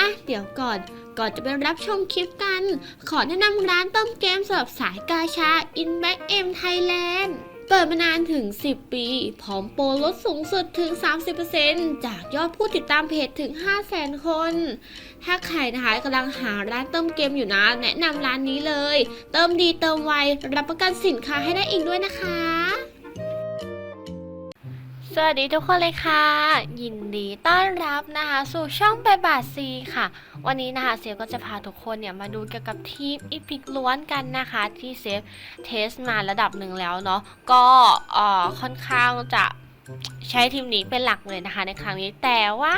อะเดี๋ยวก่อนก่อนจะไปรับชมคลิปกัน ขอแนะนำร้านต้มเกมสำหรับสายกาชา In Back M Thailand เปิดมานานถึง 10 ปี พร้อมโปรลดสูงสุดถึง 30%จากยอดผู้ติดตามเพจถึง 500,000 คน ถ้าใครนะคะกำลังหาร้านเติมเกมอยู่นะ แนะนำร้านนี้เลย เติมดีเติมไว รับประกันสินค้าให้ได้อีกด้วยนะคะ สวัสดีทุกคนเลยค่ะ ยินดีต้อนรับนะคะ สู่ช่องไปบาทซีค่ะ วันนี้นะคะเซฟก็จะพาทุกคนเนี่ยมาดูเกี่ยวกับทีมอีพิกล้วนกันนะคะ ที่เซฟเทสมาระดับหนึ่งแล้วเนาะก็เอ่อค่อนข้างจะ ใช้ทีมนี้เป็นหลักเลยนะคะในครั้งนี้แต่ว่า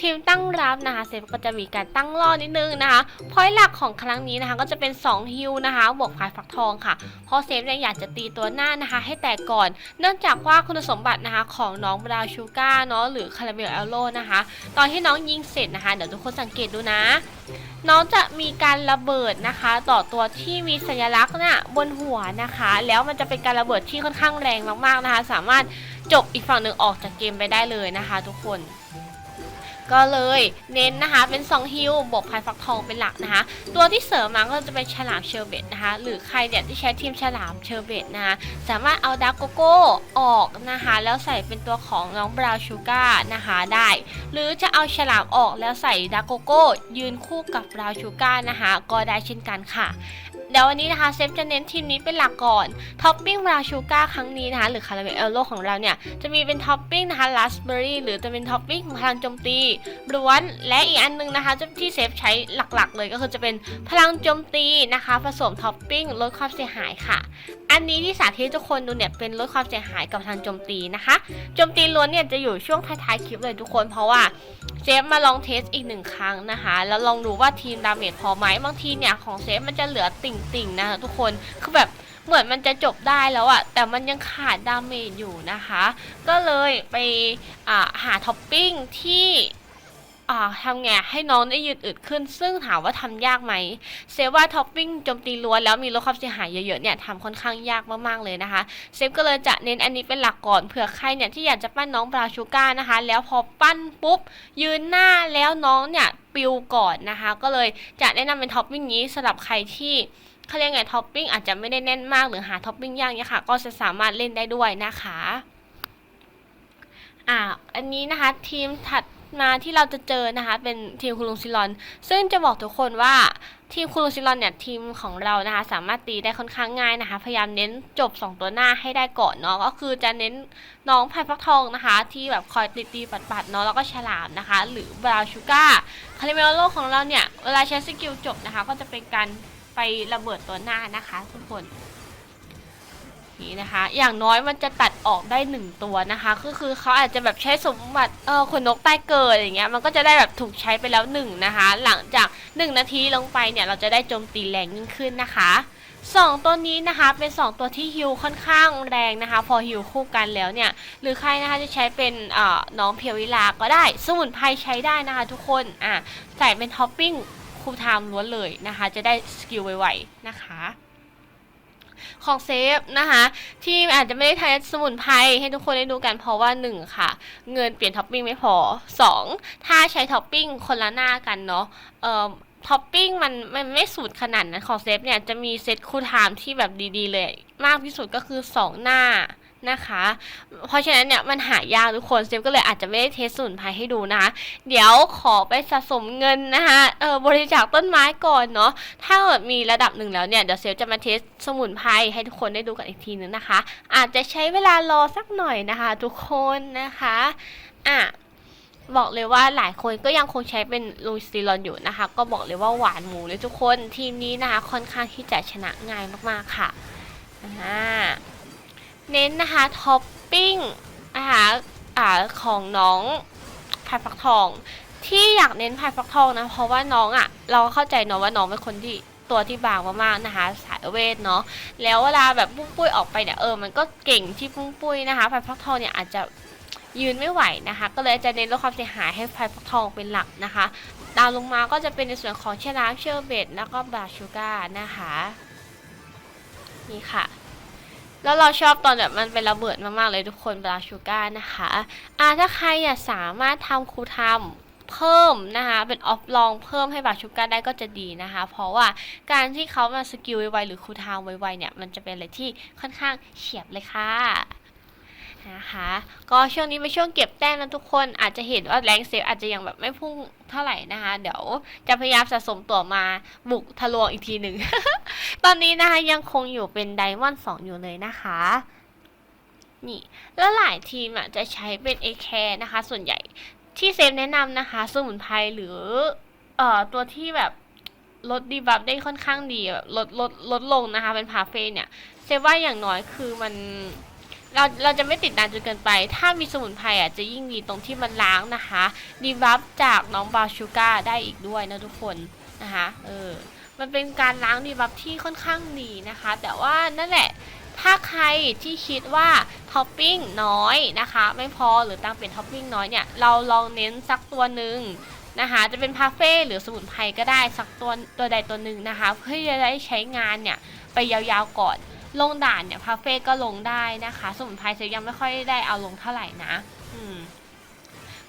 ทีมตั้งรับนะคะเซฟก็จะมีการตั้งล่อนิดนึงนะคะพอยหลักของครั้งนี้นะคะก็จะเป็น 2 ฮิวนะคะบวกพายฟักทองค่ะเพราะเซฟเนี่ยอยากจะตีตัวหน้านะคะ ให้แตกก่อน เนื่องจากว่าคุณสมบัตินะคะของน้องบราชูก้าเนาะหรือคาราเมลเอลโลนะคะ ตอนที่น้องยิงเสร็จนะคะ เดี๋ยวทุกคนสังเกตดูนะ น้องจะมีการระเบิดนะคะ ต่อตัวที่มีสัญลักษณ์น่ะบนหัวนะคะ แล้วมันจะเป็นการระเบิดที่ค่อนข้างแรงมากๆนะคะ สามารถ จบอีกฝั่งหนึ่งออกจากเกมไปได้เลยนะคะทุกคน ก็เลยเน้นนะคะเป็น2ฮิวบวกพายฟักทองเป็นหลักนะคะ ตัวที่เสริมมาก็จะเป็นฉลามเชอร์เบตนะคะหรือใครเนี่ยที่ใช้ทีมฉลามเชอร์เบตนะคะสามารถเอาดาร์กโกโก้ออกนะคะแล้วใส่เป็นตัวของน้องบราวชูการ์นะคะได้ หรือจะเอาฉลามออกแล้วใส่ดาร์กโกโก้ยืนคู่กับบราวชูการ์นะคะก็ได้เช่นกันค่ะ เดี๋ยววันนี้นะคะเซฟจะเน้นทีมนี้เป็นหลักก่อนท็อปปิ้งราชูการ์ครั้งนี้นะคะหรือคาราเมลเอลโลของเราเนี่ยจะมีเป็นท็อปปิ้งนะคะราสเบอร์รี่หรือจะเป็นท็อปปิ้งพลังโจมตีล้วนและอีกอันหนึงนะคะที่เซฟใช้หลักๆ เลยก็คือจะเป็นพลังโจมตีนะคะ ผสมท็อปปิ้งลดความเสียหายค่ะ อันนี้ที่สาธิตทุกคนดูเนี่ยเป็นลดความเสียหายกับทางโจมตีนะคะโจมตีล้วนเนี่ยจะอยู่ช่วงท้ายๆคลิปเลยทุกคน เพราะว่าเซฟมาลองเทสอีกหนึ่งครั้งนะคะ แล้วลองดูว่าทีมดาเมจพอไหมบางทีเนี่ยของเซฟมันจะเหลือติ่งๆนะคะทุกคนคือแบบเหมือนมันจะจบได้แล้วอะแต่มันยังขาดดาเมจอยู่นะคะ ก็เลยไปาหาท็อปปิ้งที่ทำไงให้น้องได้ยืดอึดขึ้น ซึ่งถามว่าทำยากไหมเซฟว่าท็อปปิ้งโจมตีล้วนแล้วมีลดความเสียหายเยอะๆเนี่ยทำค่อนข้างยากมากๆเลยนะคะเซฟก็เลยจะเน้นอันนี้เป็นหลักก่อนเผื่อใครเนี่ยที่อยากจะปั้นน้องบราชูก้านะคะ แล้วพอปั้นปุ๊บ ยืนหน้าแล้วน้องเนี่ยปิวก่อนนะคะ ก็เลยจะแนะนำเป็นท็อปปิ้งนี้สำหรับใครที่ เขาเรียกไงท็อปปิ้งอาจจะไม่ได้แน่นมากหรือหาท็อปปิ้งยากเนี่ยค่ะ ก็จะสามารถเล่นได้ด้วยนะคะอ่าอันนี้นะคะทีมถัดมาที่เราจะเจอนะคะ เป็นทีมคุณลุงซิลอน ซึ่งจะบอกทุกคนว่าทีมคุณลุงซิลอนเนี่ยทีมของเรานะคะ สามารถตีได้ค่อนข้างง่ายนะคะ พยายามเน้นจบ 2 ตัวหน้าให้ได้ก่อนเนาะก็คือจะเน้นน้องไผ่ฟักทองนะคะ ที่แบบคอยตีตีปัดปัดๆเนาะแล้วก็ฉลามนะคะ หรือบราวชูก้าคาริเมโลของเราเนี่ย เวลาใช้สกิลจบนะคะ ก็จะเป็นการ ไประเบิดตัวหน้านะคะทุกคนนี่นะคะ อย่างน้อยมันจะตัดออกได้หนึ่งตัวนะคะ ก็คือเขาอาจจะแบบใช้สมบัติเออขนนกใต้เกิดอย่างเงี้ย มันก็จะได้แบบถูกใช้ไปแล้วหนึ่งนะคะ หลังจากหนึ่งนาทีลงไปเนี่ยเราจะได้โจมตีแรงยิ่งขึ้นนะคะสองตัวนี้นะคะเป็นสองตัวที่ฮิวค่อนข้างแรงนะคะ พอฮิวคู่กันแล้วเนี่ย หรือใครนะคะจะใช้เป็นน้องเพียววิลาก็ได้ สมุนไพรใช้ได้นะคะทุกคนอะใส่เป็นท็อปปิ้ง คูลไทม์ล้วนเลยนะคะ จะได้สกิลไวๆนะคะของเซฟนะคะที่อาจจะไม่ได้ใช้สมุนไพรให้ทุกคนได้ดูกันเพราะว่า 1 ค่ะ เงินเปลี่ยนท็อปปิ้งไม่พอ 2 ถ้าใช้ท็อปปิ้งคนละหน้ากันเนาะเอ่อท็อปปิ้งมันมันไม่สูตรขนาดนั้นของเซฟเนี่ยจะมีเซตคูลไทม์ที่แบบดีๆเลย มากที่สุดก็คือ 2 หน้า นะคะ เพราะฉะนั้นเนี่ยมันหายากทุกคนเซฟก็เลยอาจจะไม่ได้เทสสมุนไพรให้ดูนะคะเดี๋ยวขอไปสะสมเงินนะคะเออบริจาคต้นไม้ก่อนเนาะถ้าเกิดมีระดับหนึ่งแล้วเนี่ยเดี๋ยวเซลจะมาเทสสมุนไพรให้ทุกคนได้ดูกันอีกทีนึงนะคะ อาจจะใช้เวลารอสักหน่อยนะคะ ทุกคนนะคะอะบอกเลยว่าหลายคนก็ยังคงใช้เป็นลูซิลอนอยู่นะคะ ก็บอกเลยว่าหวานหมูเลยทุกคนทีมนี้นะคะค่อนข้างที่จะชนะง่ายมากๆค่ะอ่า เน้นนะคะท็อปปิ้งนะคะอ่าของน้องพายฟักทอง ที่อยากเน้นพายฟักทองนะเพราะว่าน้องอะ่ะ เราเข้าใจเนาะว่าน้องเป็นคนที่ตัวที่บางมากๆนะคะ สายเวทเนาะแล้วเวลาแบบปุ้งปุ้ยออกไปเนี่ยเออมันก็เก่งที่ปุ้งปุ้ยนะคะพายฟักทองเนี่ยอาจจะยืนไม่ไหวนะคะ ก็เลยจะเน้นลดความเสียหายให้ไฟฟักทองเป็นหลักนะคะ ตามลงมาก็จะเป็นในส่วนของเชลาเชอร์เบตแล้วก็บาชูการ์นะคะ นี่ค่ะ แล้วเราชอบตอนแบบมันเป็นระเบิดมากๆเลยทุกคนบลาชูการนะคะอ่าถ้าใครอยากสามารถทำครูทำเพิ่มนะคะเป็นออฟลองเพิ่มให้บาชูกาได้ก็จะดีนะคะ เพราะว่าการที่เขามาสกิลไวๆหรือครูทำไวๆเนี่ยมันจะเป็นอะไรที่ค่อนข้างเฉียบเลยค่ะ นะคะ ก็ช่วงนี้เป็นช่วงเก็บแต้มนะทุกคนอาจจะเห็นว่าแรงเซฟอาจจะยังแบบไม่พุ่งเท่าไหร่นะคะ เดี๋ยวจะพยายามสะสมตัวมาบุกทะลวงอีกทีหนึ่ง ตอนนี้นะคะยังคงอยู่เป็นไดมอนด์สองอยู่เลยนะคะนี่แล้วหลายทีมอะจะใช้เป็นเอแคนะคะ ส่วนใหญ่ที่เซฟแนะนำนะคะ สมุนไพรหรือเอ่อตัวที่แบบลดดีบัฟได้ค่อนข้างดีแบบลดลดลดลงนะคะ เป็นพาเฟ่เนี่ย เซฟว่าอย่างน้อยคือมัน เราเราจะไม่ติดนานจนเกินไป ถ้ามีสมุนไพรอะจะยิ่งดีตรงที่มันล้างนะคะดีบัฟจากน้องบาชูก้าได้อีกด้วยนะทุกคนนะคะเออมันเป็นการล้างดีบัฟที่ค่อนข้างดีนะคะ แต่ว่านั่นแหละถ้าใครที่คิดว่าท็อปปิ้งน้อยนะคะ ไม่พอหรือตั้งเป็นท็อปปิ้งน้อยเนี่ยเราลองเน้นสักตัวหนึ่งนะคะจะเป็นพาเฟ่หรือสมุนไพรก็ได้สักตัวตัวใดตัวหนึ่งนะคะ เพื่อจะได้ใช้งานเนี่ยไปยาวๆก่อน ลงด่านเนี่ยพาเฟ่ก็ลงได้นะคะ สมุนไพรเซยังไม่ค่อยได้เอาลงเท่าไหร่นะ อืม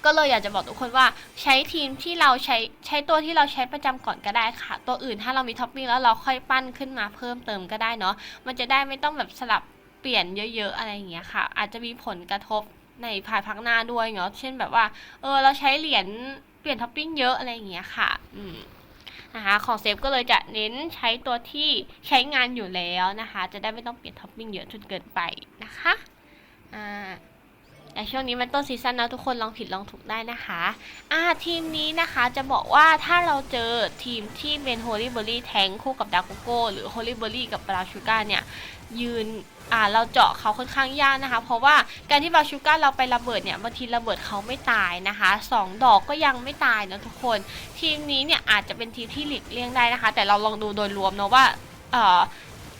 ก็เลยอยากจะบอกทุกคนว่าใช้ทีมที่เราใช้ใช้ตัวที่เราใช้ประจำก่อนก็ได้ค่ะ ตัวอื่นถ้าเรามีท็อปปิ้งแล้วเราค่อยปั้นขึ้นมาเพิ่มเติมก็ได้เนาะมันจะได้ไม่ต้องแบบสลับเปลี่ยนเยอะๆอะไรอย่างเงี้ยค่ะ อาจจะมีผลกระทบในภายภาคหน้าด้วยเนาะเช่นแบบว่า เออเราใช้เหรียญเปลี่ยนท็อปปิ้งเยอะอะไรอย่างเงี้ยค่ะ อืม นะคะของเซฟก็เลยจะเน้นใช้ตัวที่ใช้งานอยู่แล้วนะคะ จะได้ไม่ต้องเปลี่ยนท็อปปิ้งเยอะจนเกินไปนะคะอ่าแต่ช่วงนี้มันต้นซีซั่นนะทุกคนลองผิดลองถูกได้นะคะอ่าทีมนี้นะคะจะบอกว่าถ้าเราเจอทีมที่เป็นโฮลี่เบอรี่แทงคู่กับดาโกโก้หรือโฮลี่เบอรี่กับปราชูก้าเนี่ย ยืนอ่าเราเจาะเขาค่อนข้างยากนะคะ เพราะว่าการที่บาชูก้าเราไประเบิดเนี่ยบางทีระเบิดเขาไม่ตายนะคะสองดอกก็ยังไม่ตายนะทุกคน ทีมนี้เนี่ยอาจจะเป็นทีมที่หลีกเลี่ยงได้นะคะ แต่เราลองดูโดยรวมเนาะว่าเอ่อ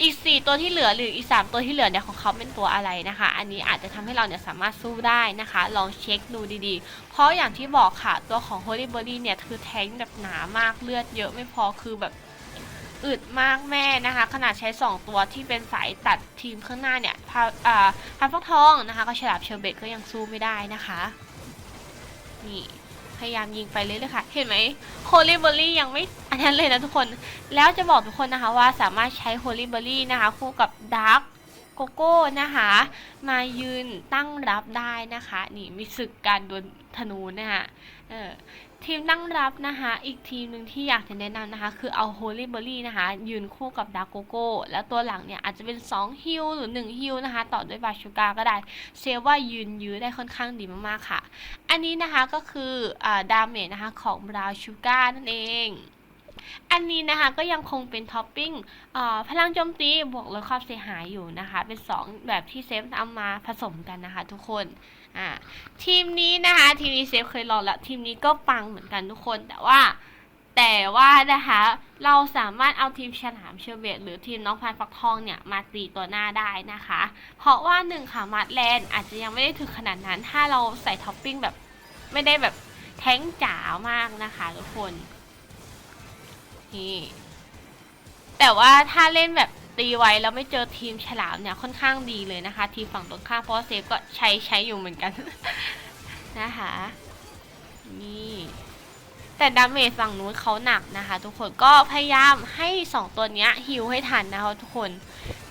อีกสี่ตัวที่เหลือหรืออีกสามตัวที่เหลือเนี่ยของเขาเป็นตัวอะไรนะคะ อันนี้อาจจะทำให้เราเนี่ยสามารถสู้ได้นะคะ ลองเช็คดูดีๆ เพราะอย่างที่บอกค่ะ ตัวของ Holy b o d y เนี่ย คือแทงแบบหนามากเลือดเยอะไม่พอคือแบบ อึดมากแม่นะคะ ขนาดใช้ 2 ตัวที่เป็นสายตัดทีมข้างหน้าเนี่ยพาอ่าพาฟักทองนะคะ ก็ฉลาบเชอร์เบตก็ยังสู้ไม่ได้นะคะ นี่พยายามยิงไปเรื่อยๆค่ะ เห็นไหมโฮลี่เบอรี่ยังไม่อันนั้นเลยนะทุกคน แล้วจะบอกทุกคนนะคะว่าสามารถใช้โฮลี่เบอรี่นะคะ คู่กับดาร์กโกโก้นะคะ มายืนตั้งรับได้นะคะ นี่มีศึกการดวลธนูนะคะเออ ทีมตั้งรับนะคะ อีกทีมหนึ่งที่อยากจะแนะนำนะคะ คือเอาโฮลี่เบอร์รี่นะคะ ยืนคู่กับดาโกโก้ แล้วตัวหลังเนี่ย อาจจะเป็น 2 ฮิลหรือ 1 ฮิลนะคะ ต่อด้วยบาชูกาก็ได้ เซลว่ายืนยื้อได้ค่อนข้างดีมากๆค่ะ อันนี้นะคะก็คืออาดาเมจนะคะของบราวชูกานั่นเอง อันนี้นะคะก็ยังคงเป็นท็อปปิ้งพลังโจมตีบวกลดความเสียหายอยู่นะคะ เป็น 2 แบบที่เซฟเอามาผสมกันนะคะทุกคนทีมนี้นะคะทีมนี้เซฟเคยลองแล้วทีมนี้ก็ปังเหมือนกันทุกคนแต่ว่าแต่ว่านะคะเราสามารถเอาทีมฉลามเชอร์เบตหรือทีมน้องพันฟักทองเนี่ยมาตีตัวหน้าได้นะคะ เพราะว่าหนึ่งค่ะมัดแลนอาจจะยังไม่ได้ถึงขนาดนั้น ถ้าเราใส่ท็อปปิ้งแบบไม่ได้แบบแท้งจ๋ามากนะคะทุกคน นี่แต่ว่าถ้าเล่นแบบตีไว้แล้วไม่เจอทีมฉลามเนี่ยค่อนข้างดีเลยนะคะ ทีมฝั่งตรงข้ามเพราะเซฟก็ใช้ใช้อยู่เหมือนกัน นะคะนี่แต่ดาเมจฝั่งนู้นเขาหนักนะคะ ทุกคนก็พยายามให้ 2 ตัวเนี้ยฮิวให้ทันนะคะทุกคน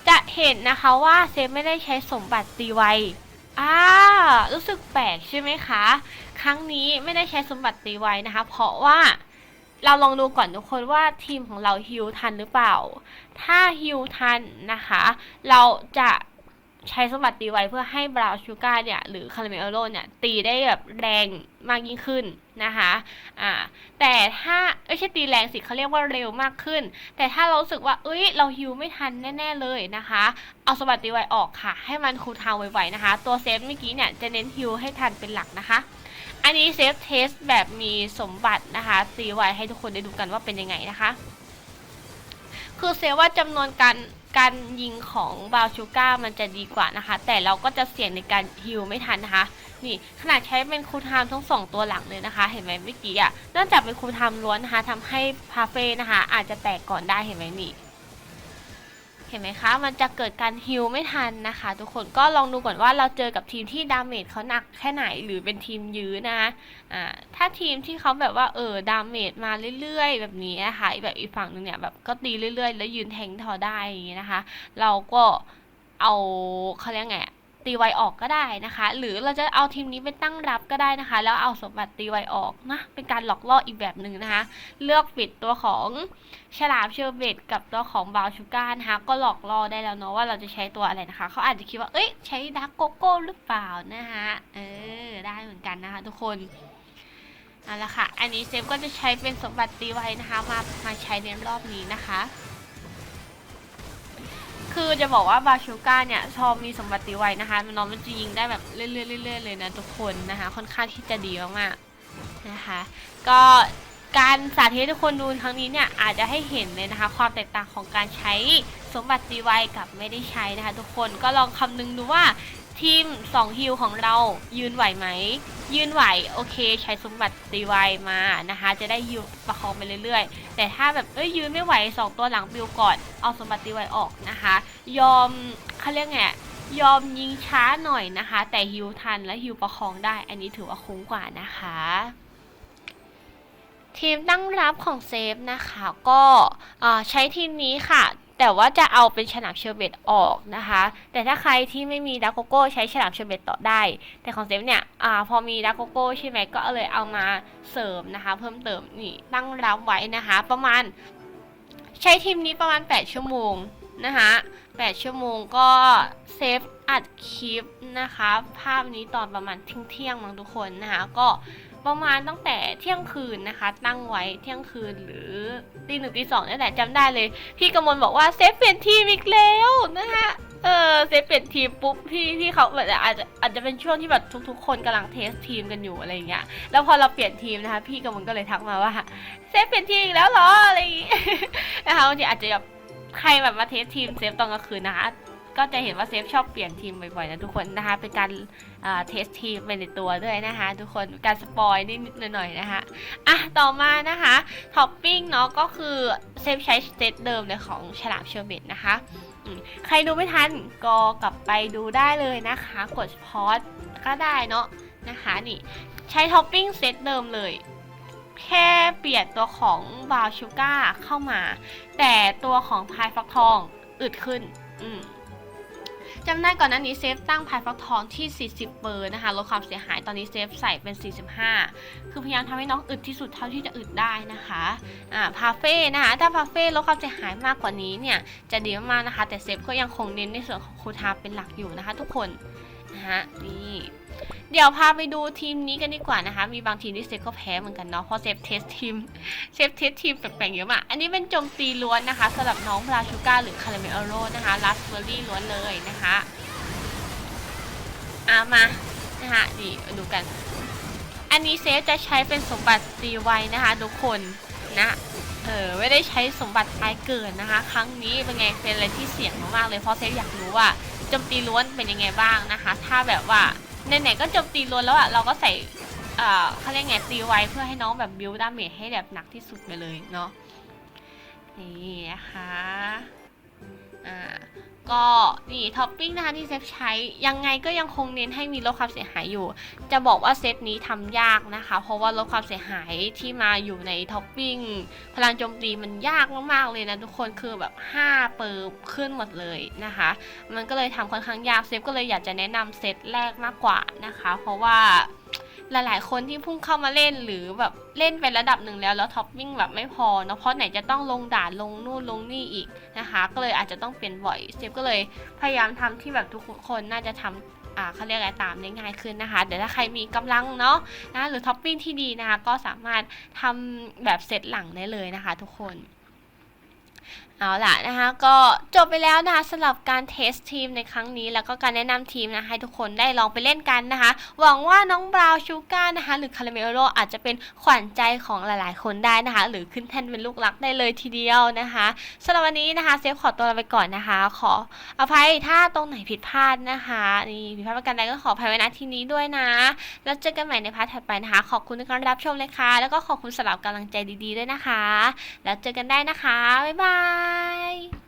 จะเห็นนะคะว่าเซฟไม่ได้ใช้สมบัติตีไวอ่ารู้สึกแปลกใช่ไหมคะ ครั้งนี้ไม่ได้ใช้สมบัติตีไวนะคะ เพราะว่า เราลองดูก่อนทุกคนว่าทีมของเราฮิวทันหรือเปล่า ถ้าฮิวทันนะคะ เราจะใช้สมบัติตีไวเพื่อให้บราวชูการ์เนี่ย หรือคาราเมลโลเนี่ย ตีได้แบบแรงมากยิ่งขึ้นนะคะ อ่า แต่ถ้าไม่ใช่ตีแรงสิเขาเรียกว่าเร็วมากขึ้น แต่ถ้าเราสึกว่า เอ้ย เราฮิวไม่ทันแน่ ๆ เลยนะคะ เอาสมบัติตีไวออกค่ะ ให้มันคูลทาวไวๆนะคะ ตัวเซฟเมื่อกี้เนี่ยจะเน้นฮิวให้ทันเป็นหลักนะคะ อันนี้เซฟเทสแบบมีสมบัตินะคะตีไวให้ทุกคนได้ดูกันว่าเป็นยังไงนะคะ คือเซฟว่าจำนวนการการยิงของบาชูก้ามันจะดีกว่านะคะ แต่เราก็จะเสี่ยงในการฮิวไม่ทันนะคะ นี่ขนาดใช้เป็นคูลไทม์ทั้งสองตัวหลังเลยนะคะ เห็นไหมเมื่อกี้อะเนื่องจากเป็นคูลไทม์ล้วนนะคะทำให้พาเฟ่นะคะ อาจจะแตกก่อนได้เห็นไหมนี่ เห็นไหมคะ มันจะเกิดการฮิลไม่ทันนะคะ ทุกคนก็ลองดูก่อนว่าเราเจอกับทีมที่ดาเมจเขาหนักแค่ไหนหรือเป็นทีมยื้อนะอ่าถ้าทีมที่เขาแบบว่าเออดาเมจมาเรื่อยๆ แบบนี้นะคะแบบอีกฝั่งหนึงเนี่ยแบบก็ตีเรื่อยๆ แล้วยืนแทงทอได้อย่างงี้นะคะ เราก็เอาเขาเรียกไง ตีไวออกก็ได้นะคะ หรือเราจะเอาทีมนี้ไปตั้งรับก็ได้นะคะ แล้วเอาสมบัติตีไวออกนะเป็นการหลอกล่ออีกแบบหนึ่งนะคะ เลือกปิดตัวของฉลามเชอร์เบตกับตัวของบาวชูการนะคะก็หลอกล่อได้แล้วเนาะว่าเราจะใช้ตัวอะไรนะคะเขาอาจจะคิดว่าเอ้ยใช้ดักโกโก้หรือเปล่านะคะเออได้เหมือนกันนะคะทุกคนเอาละค่ะ อันนี้เซฟก็จะใช้เป็นสมบัติตีไว้นะคะ มา มาใช้ในรอบนี้นะคะ คือจะบอกว่าบาชูก้าเนี่ยชอบมีสมบัติไว้นะคะ มันน้องมันจะยิงได้แบบเรื่อยๆเรื่อยๆเลยนะทุกคนนะคะ ค่อนข้างที่จะดีมากๆนะคะ ก็การสาธิตให้ทุกคนดูครั้งนี้เนี่ยอาจจะให้เห็นเลยนะคะ ความแตกต่างของการใช้สมบัติตีไวกับไม่ได้ใช้นะคะ ทุกคนก็ลองคำนึงดูว่า ทีม2ฮิลของเรายืนไหวไหม ยืนไหว โอเค ใช้สมบัติตีไวมานะคะ จะได้ฮิลประคองไปเรื่อยๆ แต่ถ้าแบบเอ้ยยืนไม่ไหว 2 ตัวหลังบิวก่อน เอาสมบัติตีไวออกนะคะ ยอมเขาเรียกไงยอมยิงช้าหน่อยนะคะ แต่ฮิลทันและฮิลประคองได้ อันนี้ถือว่าคุ้มกว่านะคะ ทีมตั้งรับของเซฟนะคะ ก็ใช้ทีมนี้ค่ะ แต่ว่าจะเอาเป็นฉลามเชอร์เบตออกนะคะ แต่ถ้าใครที่ไม่มีดักโกโก้ใช้ฉลามเชอร์เบตต่อได้ แต่ของเซฟเนี่ยอาพอมีดักโกโก้ใช่ไหมก็เลยเอามาเสริมนะคะ เพิ่มเติมนี่ตั้งรับไว้นะคะ ประมาณ ใช้ทีมนี้ประมาณ 8 ชั่วโมงนะคะ8ชั่วโมงก็เซฟอัดคลิปนะคะ ภาพนี้ตอนประมาณเที่ยงๆมั้งทุกคนนะคะ ก็ประมาณตั้งแต่เที่ยงคืนนะคะ ตั้งไว้เที่ยงคืนหรือ ตีหนึ่งตีสองนี่แหละจำได้เลย พี่กมลบอกว่าเซฟเปลี่ยนทีมอีกแล้วนะคะเออเซฟเปลี่ยนทีมปุ๊บพี่พี่เขาแบบอาจจะอาจจะเป็นช่วงที่แบบทุก ๆ คนกำลังเทสทีมกันอยู่อะไรอย่างเงี้ยแล้วพอเราเปลี่ยนทีมนะคะ พี่กมลก็เลยทักมาว่าเซฟเปลี่ยนทีมอีกแล้วเหรออะไรอย่างเงี้ยนะคะบางทีอาจจะแบบใครแบบมาเทสทีมเซฟตอนกลางคืนนะคะ ก็จะเห็นว่าเซฟชอบเปลี่ยนทีมบ่อยๆนะทุกคนนะคะ เป็นการอ่าเทสทีมไปในตัวด้วยนะคะ ทุกคนการสปอยนิดๆหน่อยๆนะคะอะต่อมานะคะท็อปปิ้งเนาะก็คือเซฟใช้เซตเดิมเลยของฉลามเชอร์เบตนะคะใครดูไม่ทันก็กลับไปดูได้เลยนะคะ กดพอสก็ได้เนาะนะคะนี่ใช้ท็อปปิ้งเซตเดิมเลย แค่เปลี่ยนตัวของบราวน์ชูการ์เข้ามา แต่ตัวของพายฟักทองอึดขึ้น อืม จำได้ก่อนหน้านี้เซฟตั้งพายฟักทองที่ 40 เปอร์นะคะลดความเสียหายตอนนี้เซฟใส่เป็น 45 คือพยายามทำให้น้องอึดที่สุดเท่าที่จะอึดได้นะคะอ่าพาเฟ่นะคะถ้าพาเฟ่ลดความเสียหายมากกว่านี้เนี่ยจะดีมากๆนะคะ แต่เซฟก็ยังคงเน้นในส่วนของคูทาเป็นหลักอยู่นะคะ ทุกคนนะฮะนี่ เดี๋ยวพาไปดูทีมนี้กันดีกว่านะคะ มีบางทีมที่เซฟก็แพ้เหมือนกันเนาะเพราะเซฟเทสทีมเชฟเทสทีมแปลกๆเยอะมากอันนี้เป็นโจมตีล้วนนะคะสำหรับน้องพลาชูก้าหรือคาราเมลโรนะคะลัสเบอร์รี่ล้วนเลยนะคะอามานะคะนี่มาดูกัน อันนี้เซฟจะใช้เป็นสมบัติตีไวนะคะทุกคนนะเออไม่ได้ใช้สมบัติตายเกินนะคะ ครั้งนี้เป็นไงเป็นอะไรที่เสี่ยงมากๆเลยเพราะเซฟอยากรู้ว่าโจมตีล้วนเป็นยังไงบ้างนะคะ ถ้าแบบว่า ไหนๆก็โจมตีล้วนแล้วอะเราก็ใส่เขาเรียกไงตีไว้เพื่อให้น้องแบบบิวดาเมจให้แบบหนักที่สุดไปเลยเนาะนี่นะคะ ก็นี่ท็อปปิ้งนะคะที่เซฟใช้ยังไงก็ยังคงเน้นให้มีลดความเสียหายอยู่ จะบอกว่าเซตนี้ทำยากนะคะ เพราะว่าลดความเสียหายที่มาอยู่ในท็อปปิ้งพลังโจมตีมันยากมากๆเลยนะทุกคนคือแบบ5เปิร์ขึ้นหมดเลยนะคะ มันก็เลยทำค่อนข้างยากเซฟก็เลยอยากจะแนะนำเซตแรกมากกว่านะคะ เพราะว่า หลายๆ คนที่เพุ่งเข้ามาเล่นหรือแบบเล่นไประดับหนึ่งแล้วแล้วท็อปปิ้งแบบไม่พอเนาะเพราะไหนจะต้องลงด่านลงนู่นลงนี่อีกนะคะก็เลยอาจจะต้องเปลี่ยนบ่อยเซฟก็เลยพยายามทำที่แบบทุกคนน่าจะทำอ่าเขาเรียกอะไรตามได้ง่ายขึ้นนะคะเดี๋ยวถ้าใครมีกำลังเนาะนะหรือท็อปปิ้งที่ดีนะคะก็สามารถทำแบบเซตหลังได้เลยนะคะทุกคน เอาล่ะนะคะก็จบไปแล้วนะคะสำหรับการเทสทีมในครั้งนี้แล้วก็การแนะนำทีมนะให้ทุกคนได้ลองไปเล่นกันนะคะ หวังว่าน้องบราวน์ชูการ์นะคะหรือคาราเมโลอาจจะเป็นขวัญใจของหลายๆ คนได้นะคะ หรือขึ้นแท่นเป็นลูกรักได้เลยทีเดียวนะคะสำหรับวันนี้นะคะเซฟขอตัวลาไปก่อนนะคะ ขออภัยถ้าตรงไหนผิดพลาดนะคะนี่ผิดพลาดประการใดก็ขออภัยไว้ณที่นี้ด้วยนะ แล้วเจอกันใหม่ในพาร์ทถัดไปนะคะ ขอบคุณในการรับชมเลยค่ะ แล้วก็ขอบคุณสำหรับกำลังใจดี ๆ ด้วยนะคะ แล้วเจอกันได้นะคะบ๊ายบาย bye.